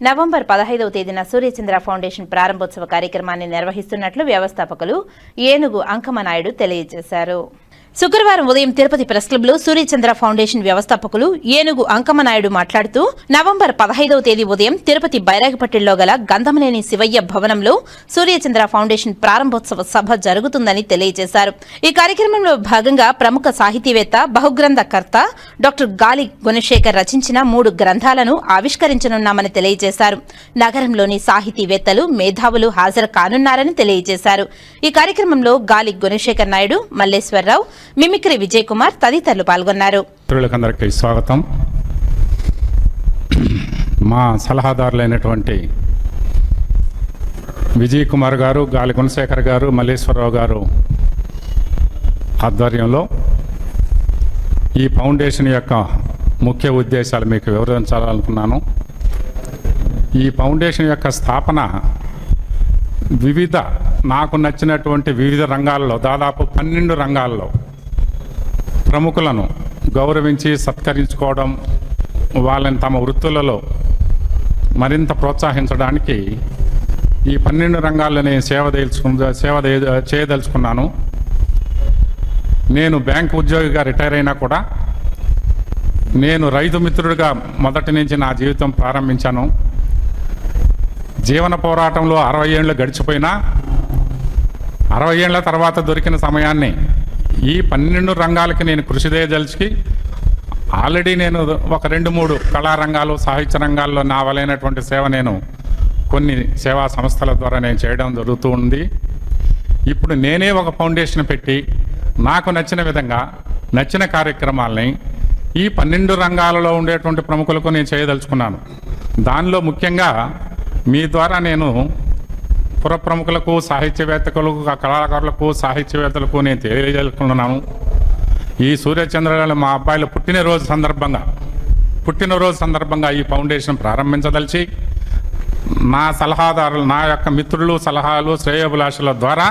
November పదహైదవ తేదీన Suryachandra foundation ప్రారంభోత్సవ కార్యక్రమాన్ని నిర్వహిస్తున్నట్లు వ్యవస్థాపకులు ఏనుగు అంకమనాయుడు తెలియజేశారు. శుక్రవారం ఉదయం తిరుపతి ప్రెస్ క్లబ్లో సూర్యచంద్ర ఫౌండేషన్ వ్యవస్థాపకులు ఏనుగు అంకమనాయుడు మాట్లాడుతూ నవంబర్ పదహైదవ తేదీ ఉదయం తిరుపతి బైరాగపట్టిలో గల గంధమనేని శివయ్య భవనంలో సూర్యచంద్ర ఫౌండేషన్ ప్రారంభోత్సవ సభ జరుగుతుందని తెలియజేశారు. ఈ కార్యక్రమంలో భాగంగా ప్రముఖ సాహితీవేత్త బహుగ్రంథకర్త డాక్టర్ గాలి గుణశేఖర్ రచించిన మూడు గ్రంథాలను ఆవిష్కరించనున్నామని తెలియజేశారు. నగరంలోని సాహితీవేత్తలు మేధావులు హాజరు కానున్నారని తెలియజేశారు. ఈ కార్యక్రమంలో గాలి గుణశేఖర్ నాయుడు మల్లేశ్వరరావు మిమిక్రీ విజయ్ కుమార్ తదితరులు పాల్గొన్నారు. మిత్రులకందరికీ స్వాగతం. మా సలహాదారులైనటువంటి విజయ్ కుమార్ గారు గాలి గుణశేఖర్ గారు మల్లేశ్వరరావు గారు ఆధ్వర్యంలో ఈ ఫౌండేషన్ యొక్క ముఖ్య ఉద్దేశాలు మీకు వివరించాలనుకున్నాను. ఈ ఫౌండేషన్ యొక్క స్థాపన వివిధ నాకు నచ్చినటువంటి వివిధ రంగాల్లో దాదాపు పన్నెండు రంగాల్లో ప్రముఖులను గౌరవించి సత్కరించుకోవడం వాళ్ళని తమ వృత్తులలో మరింత ప్రోత్సహించడానికి ఈ పన్నెండు రంగాల్లో నేను సేవ తెలుసుకు సేవ చేయదలుచుకున్నాను. నేను బ్యాంక్ ఉద్యోగిగా రిటైర్ అయినా కూడా నేను రైతు మిత్రుడిగా మొదటి నుంచి నా జీవితం ప్రారంభించాను. జీవన పోరాటంలో అరవై ఏళ్ళు గడిచిపోయినా అరవై ఏళ్ళ తర్వాత దొరికిన సమయాన్ని ఈ పన్నెండు రంగాలకి నేను కృషి చేయదలిచి ఆల్రెడీ నేను ఒక రెండు మూడు కళారంగాలు సాహిత్య రంగాల్లో నా వలైనటువంటి సేవ నేను కొన్ని సేవా సంస్థల ద్వారా నేను చేయడం జరుగుతూ ఉంది. ఇప్పుడు నేనే ఒక ఫౌండేషన్ పెట్టి నాకు నచ్చిన విధంగా నచ్చిన కార్యక్రమాల్ని ఈ పన్నెండు రంగాలలో ఉండేటువంటి ప్రముఖులకు నేను చేయదలుచుకున్నాను. దానిలో ముఖ్యంగా మీ ద్వారా నేను పుర ప్రముఖులకు సాహిత్యవేత్తలకు కళాకారులకు సాహిత్యవేత్తలకు నేను తెలియజేసుకుంటున్నాను ఈ సూర్యచంద్రగారు మా అబ్బాయిల పుట్టినరోజు సందర్భంగా పుట్టినరోజు సందర్భంగా ఈ ఫౌండేషన్ ప్రారంభించదలిచి నా సలహాదారులు నా యొక్క మిత్రులు సలహాలు శ్రేయోభిలాషుల ద్వారా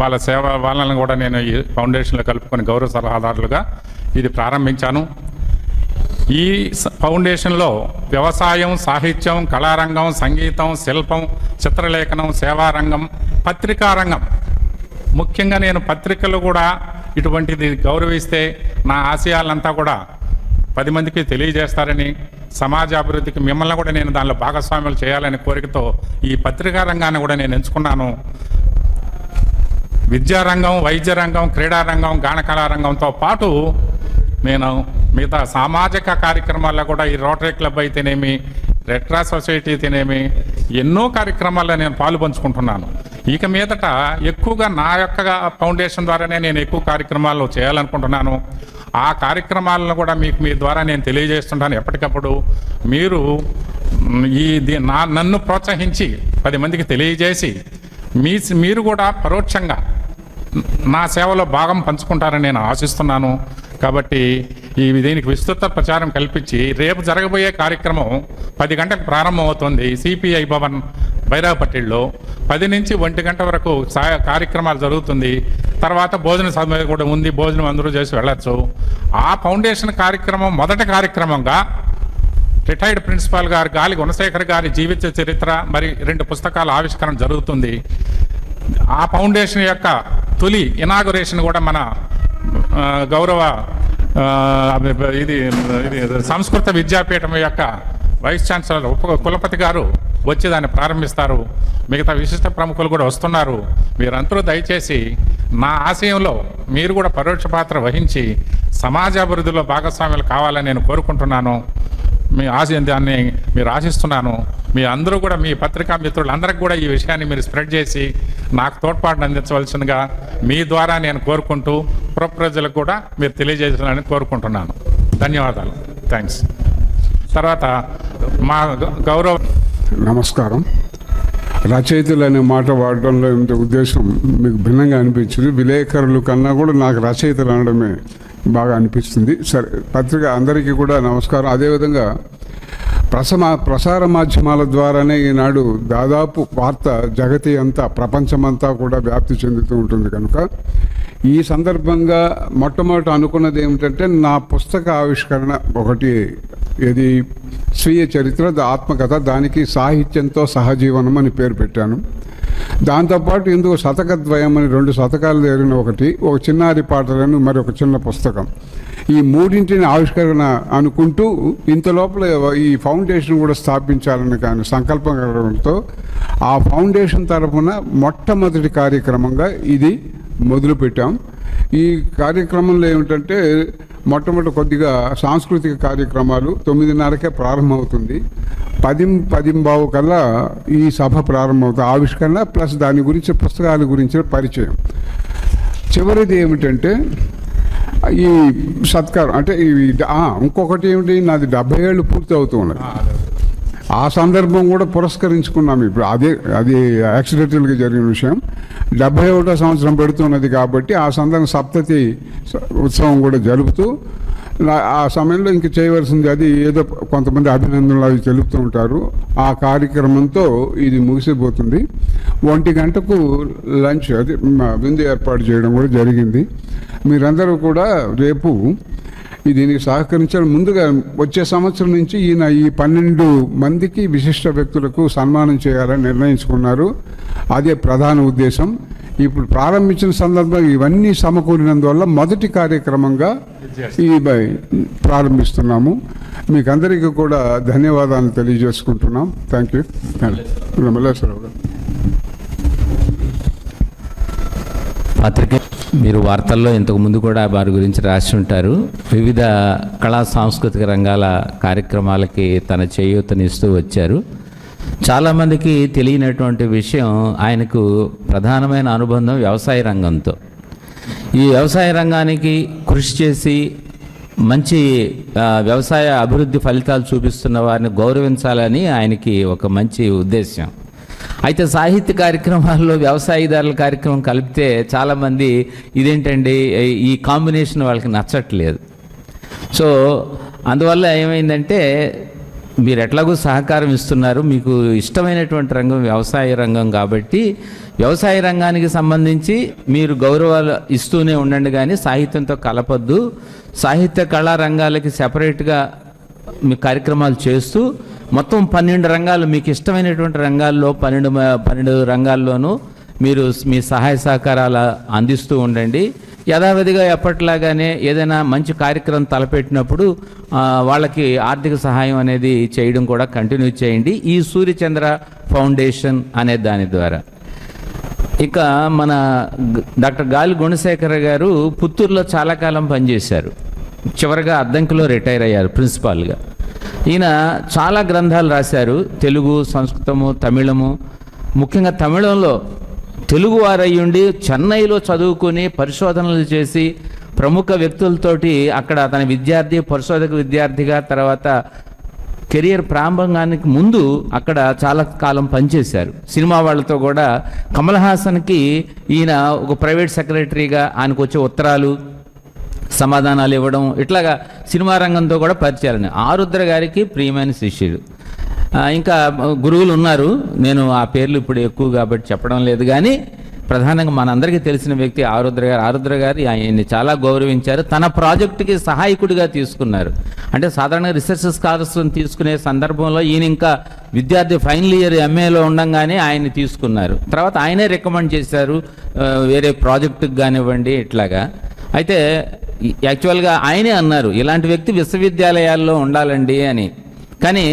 వాళ్ళ సేవ వాళ్ళని కూడా నేను ఈ ఫౌండేషన్లో కలుపుకొని గౌరవ సలహాదారులుగా ఇది ప్రారంభించాను. ఈ ఫౌండేషన్లో వ్యవసాయం సాహిత్యం కళారంగం సంగీతం శిల్పం చిత్రలేఖనం సేవారంగం పత్రికా రంగం. ముఖ్యంగా నేను పత్రికలు కూడా ఇటువంటిది గౌరవిస్తే నా ఆశయాలంతా కూడా పది మందికి తెలియజేస్తారని సమాజ అభివృద్ధికి మిమ్మల్ని కూడా నేను దానిలో భాగస్వామ్యం చేయాలనే కోరికతో ఈ పత్రికా రంగాన్ని కూడా నేను ఎంచుకున్నాను. విద్యారంగం వైద్య రంగం క్రీడా రంగం గానకళా పాటు నేను మిగతా సామాజిక కార్యక్రమాల్లో కూడా ఈ రోటరీ క్లబ్ అయితేనేమి రెడ్ క్రాస్ సొసైటీ అయితేనేమి ఎన్నో కార్యక్రమాల్లో నేను పాలు పంచుకుంటున్నాను. ఇక మీదట ఎక్కువగా నా యొక్క ఫౌండేషన్ ద్వారానే నేను ఎక్కువ కార్యక్రమాలు చేయాలనుకుంటున్నాను. ఆ కార్యక్రమాలను కూడా మీకు మీ ద్వారా నేను తెలియజేస్తుంటాను ఎప్పటికప్పుడు. మీరు ఈ దీ- నా నన్ను ప్రోత్సహించి పది మందికి తెలియజేసి మీ మీరు కూడా పరోక్షంగా నా సేవలో భాగం పంచుకుంటారని నేను ఆశిస్తున్నాను. కాబట్టి ఈ దీనికి విస్తృత ప్రచారం కల్పించి రేపు జరగబోయే కార్యక్రమం పది గంటలకు ప్రారంభమవుతుంది. సిపిఐ భవన్ బైరాపట్టిల్లో పది నుంచి ఒంటి గంట వరకు కార్యక్రమాలు జరుగుతుంది. తర్వాత భోజన సమయం కూడా ఉంది. భోజనం అందరూ చేసి వెళ్ళొచ్చు. ఆ ఫౌండేషన్ కార్యక్రమం మొదటి కార్యక్రమంగా రిటైర్డ్ ప్రిన్సిపాల్ గారు గాలి గుణశేఖర్ గారి జీవిత చరిత్ర మరి రెండు పుస్తకాల ఆవిష్కరణ జరుగుతుంది. ఆ ఫౌండేషన్ యొక్క తొలి ఇనాగురేషన్ కూడా మన గౌరవ ఇది ఇది సంస్కృత విద్యాపీఠం యొక్క వైస్ ఛాన్సలర్ ఉప కులపతి గారు వచ్చి దాన్ని ప్రారంభిస్తారు. మిగతా విశిష్ట ప్రముఖులు కూడా వస్తున్నారు. మీరందరూ దయచేసి నా ఆశయంలో మీరు కూడా పరోక్ష పాత్ర వహించి సమాజ అభివృద్ధిలో భాగస్వాములు కావాలని నేను కోరుకుంటున్నాను. మీ ఆశ దాన్ని మీరు ఆశిస్తున్నాను. మీ అందరూ కూడా మీ పత్రికా మిత్రులందరికీ కూడా ఈ విషయాన్ని మీరు స్ప్రెడ్ చేసి నాకు తోడ్పాటును అందించవలసిందిగా మీ ద్వారా నేను కోరుకుంటూ ప్రజలకు కూడా మీరు తెలియజేయాలని కోరుకుంటున్నాను. ధన్యవాదాలు. థ్యాంక్స్. తర్వాత మా గౌరవ నమస్కారం. రచయితలు అనే మాట వాడడంలో ఇంత ఉద్దేశం? మీకు భిన్నంగా అనిపించింది. విలేకరులు కన్నా కూడా నాకు రచయితలు అనడమే బాగా అనిపిస్తుంది. సరే పత్రిక అందరికీ కూడా నమస్కారం. అదేవిధంగా ప్రసమా ప్రసార మాధ్యమాల ద్వారానే ఈనాడు దాదాపు వార్త జగతి అంతా ప్రపంచమంతా కూడా వ్యాప్తి చెందుతూ ఉంటుంది కనుక ఈ సందర్భంగా మొట్టమొదట అనుకున్నది ఏమిటంటే నా పుస్తక ఆవిష్కరణ ఒకటి ఇది స్వీయ చరిత్ర ఆత్మకథ దానికి సాహిత్యంతో సహజీవనం అని పేరు పెట్టాను. దాంతోపాటు ఇందుకు శతకద్వయం అని రెండు శతకాలు జరిగిన ఒకటి ఒక చిన్నారి పాటలను మరి ఒక చిన్న పుస్తకం. ఈ మూడింటిని ఆవిష్కరణ అనుకుంటూ ఇంత లోపల ఈ ఫౌండేషన్ కూడా స్థాపించాలని కానీ సంకల్పం కలగడంతో ఆ ఫౌండేషన్ తరఫున మొట్టమొదటి కార్యక్రమంగా ఇది మొదలుపెట్టాం ఈ కార్యక్రమంలో ఏమిటంటే మొట్టమొదటి కొద్దిగా సాంస్కృతిక కార్యక్రమాలు తొమ్మిదిన్నరకే ప్రారంభమవుతుంది. పది పదింబావు కల్లా ఈ సభ ప్రారంభమవుతుంది. ఆవిష్కరణ ప్లస్ దాని గురించి పుస్తకాల గురించి పరిచయం. చివరిది ఏమిటంటే ఈ సత్కారం అంటే ఈ ఇంకొకటి ఏమిటి నాది డెబ్బై ఏళ్ళు పూర్తి అవుతూ ఉన్నది. ఆ సందర్భం కూడా పురస్కరించుకున్నాం. ఇప్పుడు అదే అది యాక్సిడెంటల్గా జరిగిన విషయం. డెబ్బై ఒకటో సంవత్సరం పెడుతున్నది కాబట్టి ఆ సందర్భం సప్తతి ఉత్సవం కూడా జరుపుతూ ఆ సమయంలో ఇంక చేయవలసింది అది ఏదో కొంతమంది అభినందనలు అవి తెలుపుతూ ఉంటారు. ఆ కార్యక్రమంతో ఇది ముగిసిపోతుంది. ఒంటి గంటకు లంచ్ అది విందు ఏర్పాటు చేయడం కూడా జరిగింది. మీరందరూ కూడా రేపు దీనికి సహకరించాలి ముందుగా వచ్చే సంవత్సరం నుంచి ఈయన ఈ పన్నెండు మందికి విశిష్ట వ్యక్తులకు సన్మానం చేయాలని నిర్ణయించుకున్నారు. అదే ప్రధాన ఉద్దేశం. ఇప్పుడు ప్రారంభించిన సందర్భంగా ఇవన్నీ సమకూరినందువల్ల మొదటి కార్యక్రమంగా ఈ బై- ప్రారంభిస్తున్నాము. మీకు అందరికీ కూడా ధన్యవాదాలు తెలియజేసుకుంటున్నాం. Thank you. మల్లేశ్వరరావు గారు పత్రిక మీరు వార్తల్లో ఇంతకు ముందు కూడా వారి గురించి రాసి ఉంటారు. వివిధ కళా సాంస్కృతిక రంగాల కార్యక్రమాలకి తన చేయూతనిస్తూ వచ్చారు. చాలామందికి తెలియనటువంటి విషయం ఆయనకు ప్రధానమైన అనుబంధం వ్యవసాయ రంగంతో. ఈ వ్యవసాయ రంగానికి కృషి చేసి మంచి వ్యవసాయ అభివృద్ధి ఫలితాలు చూపిస్తున్న వారిని గౌరవించాలని ఆయనకి ఒక మంచి ఉద్దేశం అయితే సాహిత్య కార్యక్రమాల్లో వ్యవసాయదారుల కార్యక్రమం కలిపితే చాలామంది ఇదేంటండి ఈ కాంబినేషన్ వాళ్ళకి నచ్చట్లేదు. సో అందువల్ల ఏమైందంటే మీరు ఎట్లాగో సహకారం ఇస్తున్నారు మీకు ఇష్టమైనటువంటి రంగం వ్యవసాయ రంగం కాబట్టి వ్యవసాయ రంగానికి సంబంధించి మీరు గౌరవాలు ఇస్తూనే ఉండండి కానీ సాహిత్యంతో కలపద్దు. సాహిత్య కళా రంగాలకి సెపరేట్గా మీ కార్యక్రమాలు చేస్తూ మొత్తం పన్నెండు రంగాలు మీకు ఇష్టమైనటువంటి రంగాల్లో పన్నెండు మ- పన్నెండు రంగాల్లోనూ మీరు మీ సహాయ సహకారాలు అందిస్తూ ఉండండి. యథావిధిగా ఎప్పట్లాగానే ఏదైనా మంచి కార్యక్రమం తలపెట్టినప్పుడు వాళ్ళకి ఆర్థిక సహాయం అనేది చేయడం కూడా కంటిన్యూ చేయండి. ఈ సూర్యచంద్ర ఫౌండేషన్ అనే దాని ద్వారా. ఇక మన డాక్టర్ గాలి గుణశేఖర గారు పుత్తూరులో చాలా కాలం పనిచేశారు. చివరిగా అద్దంకిలో రిటైర్ అయ్యారు ప్రిన్సిపాల్గా. ఈయన చాలా గ్రంథాలు రాశారు. తెలుగు సంస్కృతము తమిళము. ముఖ్యంగా తమిళంలో తెలుగు వారయ్యుండి చెన్నైలో చదువుకుని పరిశోధనలు చేసి ప్రముఖ వ్యక్తులతోటి అక్కడ తన విద్యార్థి పరిశోధక విద్యార్థిగా తర్వాత కెరియర్ ప్రారంభంగానికి ముందు అక్కడ చాలా కాలం పనిచేశారు. సినిమా వాళ్ళతో కూడా కమల్ హాసన్కి ఈయన ఒక ప్రైవేట్ సెక్రటరీగా ఆయనకు వచ్చే ఉత్తరాలు సమాధానాలు ఇవ్వడం ఇట్లాగా సినిమా రంగంతో కూడా పరిచయాలని. ఆరుద్ర గారికి ప్రియమైన శిష్యుడు ఇంకా గురువులు ఉన్నారు. నేను ఆ పేర్లు ఇప్పుడు ఎక్కువ కాబట్టి చెప్పడం లేదు. కానీ ప్రధానంగా మనందరికీ తెలిసిన వ్యక్తి ఆరుద్ర గారు. ఆరుద్ర గారు ఆయన్ని చాలా గౌరవించారు. తన ప్రాజెక్టుకి సహాయకుడిగా తీసుకున్నారు. అంటే సాధారణంగా రీసెర్చ్ స్కాలర్స్ తీసుకునే సందర్భంలో ఈయన ఇంకా విద్యార్థి ఫైనల్ ఇయర్ ఎంఏలో ఉండంగానే ఆయన్ని తీసుకున్నారు. తర్వాత ఆయనే రికమెండ్ చేశారు వేరే ప్రాజెక్టుకి కానివ్వండి ఇట్లాగా. అయితే యాక్చువల్గా ఆయనే అన్నారు ఇలాంటి వ్యక్తి విశ్వవిద్యాలయాల్లో ఉండాలండి అని. కానీ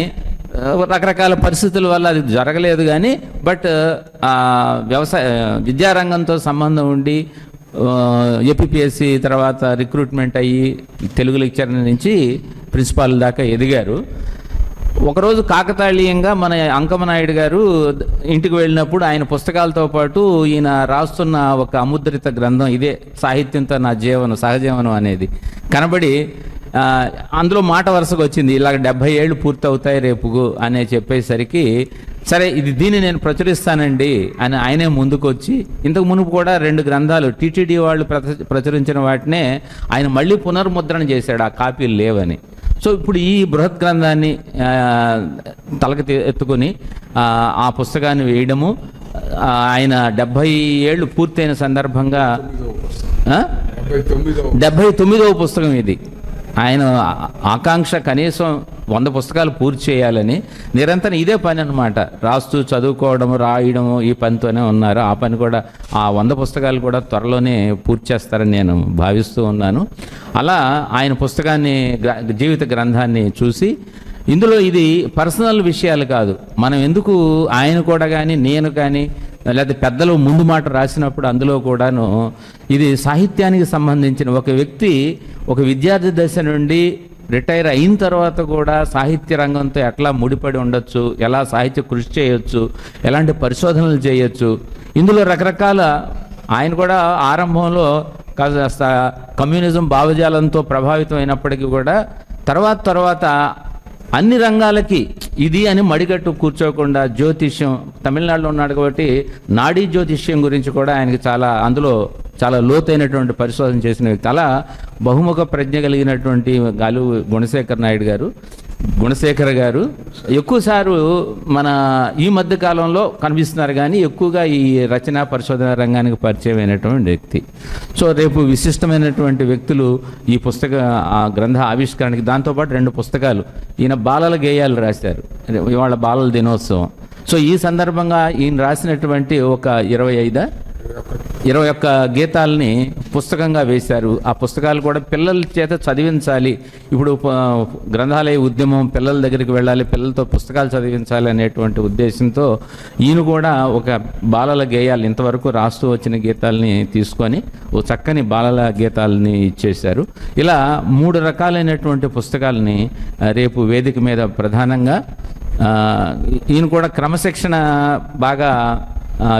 రకరకాల పరిస్థితుల వల్ల అది జరగలేదు కానీ బట్ వ్యవసాయ విద్యారంగంతో సంబంధం ఉండి ఏపీఎస్సి తర్వాత రిక్రూట్మెంట్ అయ్యి తెలుగు లెక్చర్ నుంచి ప్రిన్సిపాల్ దాకా ఎదిగారు. ఒకరోజు కాకతాళీయంగా మన అంకమనాయుడు గారు ఇంటికి వెళ్ళినప్పుడు ఆయన పుస్తకాలతో పాటు ఈయన రాస్తున్న ఒక అముద్రిత గ్రంథం ఇదే సాహిత్యంతో నా జీవనం సహజీవనం అనేది. కనబడి అందులో మాట వరుసగా వచ్చింది ఇలాగ డెబ్బై ఏళ్ళు పూర్తవుతాయి రేపు అనే చెప్పేసరికి సరే ఇది దీన్ని నేను ప్రచురిస్తానండి అని ఆయనే ముందుకు వచ్చి ఇంతకు మునుపు కూడా రెండు గ్రంథాలు టీటీడీ వాళ్ళు ప్రచ- ప్రచురించిన వాటినే ఆయన మళ్ళీ పునర్ముద్రణ చేశాడు ఆ కాపీలు లేవని. సో ఇప్పుడు ఈ బృహత్ గ్రంథాన్ని తలకి ఎత్తుకొని ఆ, పుస్తకాన్ని వేయడము ఆయన డెబ్భై ఏళ్ళు పూర్తయిన సందర్భంగా? డెబ్భై తొమ్మిదవ పుస్తకం ఇది ఆయన ఆకాంక్ష కనీసం వంద పుస్తకాలు పూర్తి చేయాలని నిరంతరం ఇదే పని అనమాట రాస్తూ చదువుకోవడం రాయడము ఈ పనితోనే ఉన్నారు. ఆ పని కూడా ఆ వంద పుస్తకాలు కూడా త్వరలోనే పూర్తి చేస్తారని నేను భావిస్తూ ఉన్నాను. అలా ఆయన పుస్తకాన్ని జీవిత గ్రంథాన్ని చూసి ఇందులో ఇది పర్సనల్ విషయాలు కాదు. మనం ఎందుకు ఆయన కూడా కానీ నేను కానీ లేకపోతే పెద్దలు ముందు మాట రాసినప్పుడు అందులో కూడాను ఇది సాహిత్యానికి సంబంధించిన ఒక వ్యక్తి ఒక విద్యార్థి దశ నుండి రిటైర్ అయిన తర్వాత కూడా సాహిత్య రంగంతో ఎట్లా ముడిపడి ఉండొచ్చు ఎలా సాహిత్య కృషి చేయొచ్చు ఎలాంటి పరిశోధనలు చేయొచ్చు ఇందులో రకరకాల ఆయన కూడా ఆరంభంలో కాస్త కమ్యూనిజం భావజాలంతో ప్రభావితం అయినప్పటికీ కూడా తర్వాత తర్వాత అన్ని రంగాలకి ఇది అని మడిగట్టు కూర్చోకుండా జ్యోతిష్యం తమిళనాడులో ఉన్నాడు కాబట్టి నాడీ జ్యోతిష్యం గురించి కూడా ఆయనకి చాలా అందులో చాలా లోతైనటువంటి పరిశోధన చేసిన వ్యక్తి. అలా బహుముఖ ప్రజ్ఞ కలిగినటువంటి గాలు గుణశేఖర్ నాయుడు గారు గుణశేఖర్ గారు ఎక్కువసారు మన ఈ మధ్య కాలంలో కనిపిస్తున్నారు కానీ ఎక్కువగా ఈ రచన పరిశోధన రంగానికి పరిచయమైనటువంటి వ్యక్తి. సో రేపు విశిష్టమైనటువంటి వ్యక్తులు ఈ పుస్తక ఆ గ్రంథ ఆవిష్కరణకి దాంతోపాటు రెండు పుస్తకాలు ఈయన బాలల గేయాలు రాశారు. ఇవాళ బాలల దినోత్సవం. సో ఈ సందర్భంగా ఈయన రాసినటువంటి ఒక ఇరవై ఐదా ఇరవై ఒక్క గీతాలని పుస్తకంగా వేశారు. ఆ పుస్తకాలు కూడా పిల్లల చేత చదివించాలి. ఇప్పుడు గ్రంథాలయ ఉద్యమం పిల్లల దగ్గరికి వెళ్ళాలి పిల్లలతో పుస్తకాలు చదివించాలి అనేటువంటి ఉద్దేశంతో ఈయన కూడా ఒక బాలల గేయాలు ఇంతవరకు రాస్తూ వచ్చిన గీతాలని తీసుకొని ఓ చక్కని బాలల గీతాలని ఇచ్చేశారు ఇలా మూడు రకాలైనటువంటి పుస్తకాలని రేపు వేదిక మీద ప్రధానంగా ఈయన కూడా క్రమశిక్షణ బాగా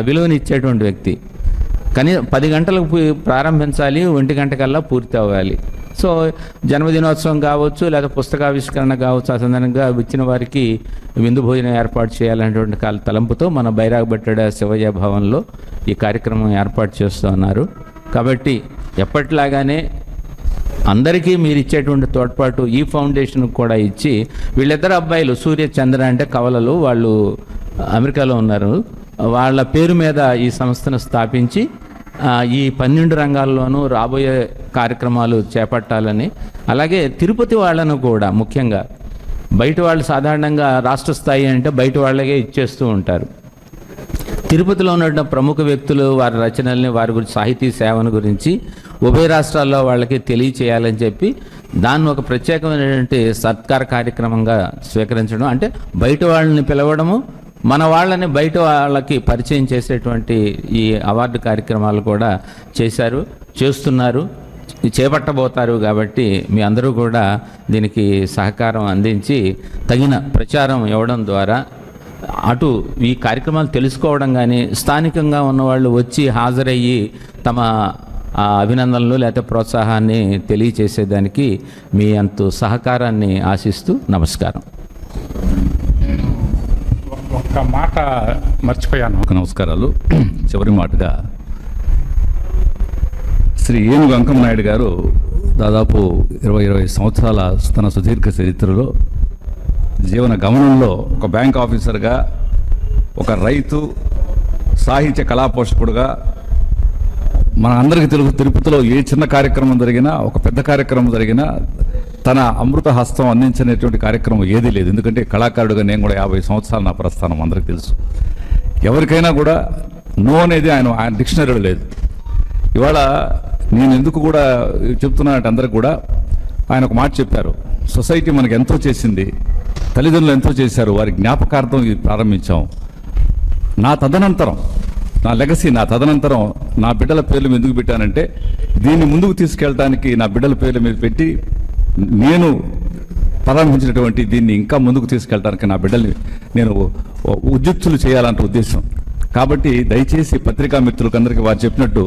విలువనిచ్చేటువంటి వ్యక్తి. కానీ పది గంటలకు ప్రారంభించాలి ఒంటి గంటకల్లా పూర్తి అవ్వాలి. సో జన్మదినోత్సవం కావచ్చు లేదా పుస్తకావిష్కరణ కావచ్చు ఆ సందర్భంగా వచ్చిన వారికి విందు భోజనం ఏర్పాటు చేయాలనేటువంటి కాల తలంపుతో మన బైరాగబెట్టడ శివయ్య భవన్లో ఈ కార్యక్రమం ఏర్పాటు చేస్తూ ఉన్నారు. కాబట్టి ఎప్పటిలాగానే అందరికీ మీరు ఇచ్చేటువంటి తోడ్పాటు ఈ ఫౌండేషన్కు కూడా ఇచ్చి వీళ్ళిద్దరు అబ్బాయిలు సూర్య చంద్ర అంటే కవలలు వాళ్ళు అమెరికాలో ఉన్నారు. వాళ్ళ పేరు మీద ఈ సంస్థను స్థాపించి ఈ పన్నెండు రంగాల్లోనూ రాబోయే కార్యక్రమాలు చేపట్టాలని అలాగే తిరుపతి వాళ్ళను కూడా ముఖ్యంగా. బయట వాళ్ళు సాధారణంగా రాష్ట్ర స్థాయి అంటే బయట వాళ్ళకే ఇచ్చేస్తూ ఉంటారు. తిరుపతిలో ఉన్న ప్రముఖ వ్యక్తులు వారి రచనల్ని వారి గురించి సాహితీ సేవను గురించి ఉభయ రాష్ట్రాల్లో వాళ్ళకి తెలియచేయాలని చెప్పి దాన్ని ఒక ప్రత్యేకమైనటువంటి సత్కార కార్యక్రమంగా స్వీకరించడం అంటే బయట వాళ్ళని పిలవడము మన వాళ్ళని బయట వాళ్ళకి పరిచయం చేసేటువంటి ఈ అవార్డు కార్యక్రమాలు కూడా చేశారు చేస్తున్నారు చేపట్టబోతారు కాబట్టి మీ అందరూ కూడా దీనికి సహకారం అందించి తగిన ప్రచారం ఇవ్వడం ద్వారా అటు ఈ కార్యక్రమాలు తెలుసుకోవడం కానీ స్థానికంగా ఉన్నవాళ్ళు వచ్చి హాజరయ్యి తమ అభినందనలు లేకపోతే ప్రోత్సాహాన్ని తెలియచేసేదానికి మీ అంత సహకారాన్ని ఆశిస్తూ నమస్కారం. ఒక్క మాట మర్చిపోయాను. ఒక నమస్కారాలు. చివరి మాటగా శ్రీ ఏనుగు అంకం నాయుడు గారు దాదాపు ఇరవై ఇరవై సంవత్సరాల తన సుదీర్ఘ చరిత్రలో జీవన గమనంలో ఒక బ్యాంక్ ఆఫీసర్గా ఒక రైతు సాహిత్య కళా పోషకుడుగా మన అందరికీ తెలుగు తిరుపతిలో ఏ చిన్న కార్యక్రమం జరిగినా ఒక పెద్ద కార్యక్రమం జరిగినా తన అమృత హస్తం అందించినటువంటి కార్యక్రమం ఏదీ లేదు. ఎందుకంటే కళాకారుడుగా నేను కూడా యాభై సంవత్సరాలు నా ప్రస్థానం అందరికీ తెలుసు. ఎవరికైనా కూడా నో అనేది ఆయన ఆయన డిక్షనరీలో లేదు. ఇవాళ నేను ఎందుకు కూడా చెప్తున్నానంటే అందరికి కూడా ఆయన ఒక మాట చెప్పారు. సొసైటీ మనకు ఎంతో చేసింది తల్లిదండ్రులు ఎంతో చేశారు వారి జ్ఞాపకార్థం ఇది ప్రారంభించాం. నా తదనంతరం నా లెగసీ నా తదనంతరం నా బిడ్డల పేర్లు ఎందుకు పెట్టానంటే దీన్ని ముందుకు తీసుకెళ్ళడానికి నా బిడ్డల పేర్ల మీద పెట్టి నేను ప్రారంభించినటువంటి దీన్ని ఇంకా ముందుకు తీసుకెళ్ళడానికి నా బిడ్డల్ని నేను ఉద్యుక్తులు చేయాలంటే ఉద్దేశం. కాబట్టి దయచేసి పత్రికా మిత్రులకు అందరికీ వారు చెప్పినట్టు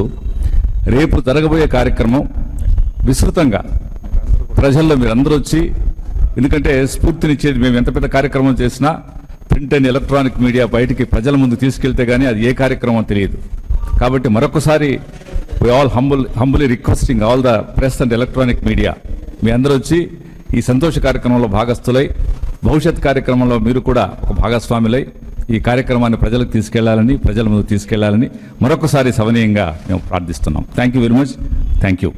రేపు జరగబోయే కార్యక్రమం విస్తృతంగా ప్రజల్లో మీరు అందరూ వచ్చి ఎందుకంటే స్ఫూర్తినిచ్చేది మేము ఎంత పెద్ద కార్యక్రమం చేసినా ప్రింట్ అండ్ ఎలక్ట్రానిక్ మీడియా బయటికి ప్రజల ముందు తీసుకెళ్తే కానీ అది ఏ కార్యక్రమం తెలియదు. కాబట్టి మరొకసారి we all humble humbly requesting all the press and electronic media మీ అందరూ వచ్చి ఈ సంతోష కార్యక్రమంలో భాగస్థులై భవిష్యత్ కార్యక్రమంలో మీరు కూడా ఒక భాగస్వాములై ఈ కార్యక్రమాన్ని ప్రజలకు తీసుకెళ్ళాలని ప్రజల ముందు తీసుకెళ్ళాలని మరొకసారి సవనీయంగా మేము ప్రార్థిస్తున్నాం. Thank you very much thank you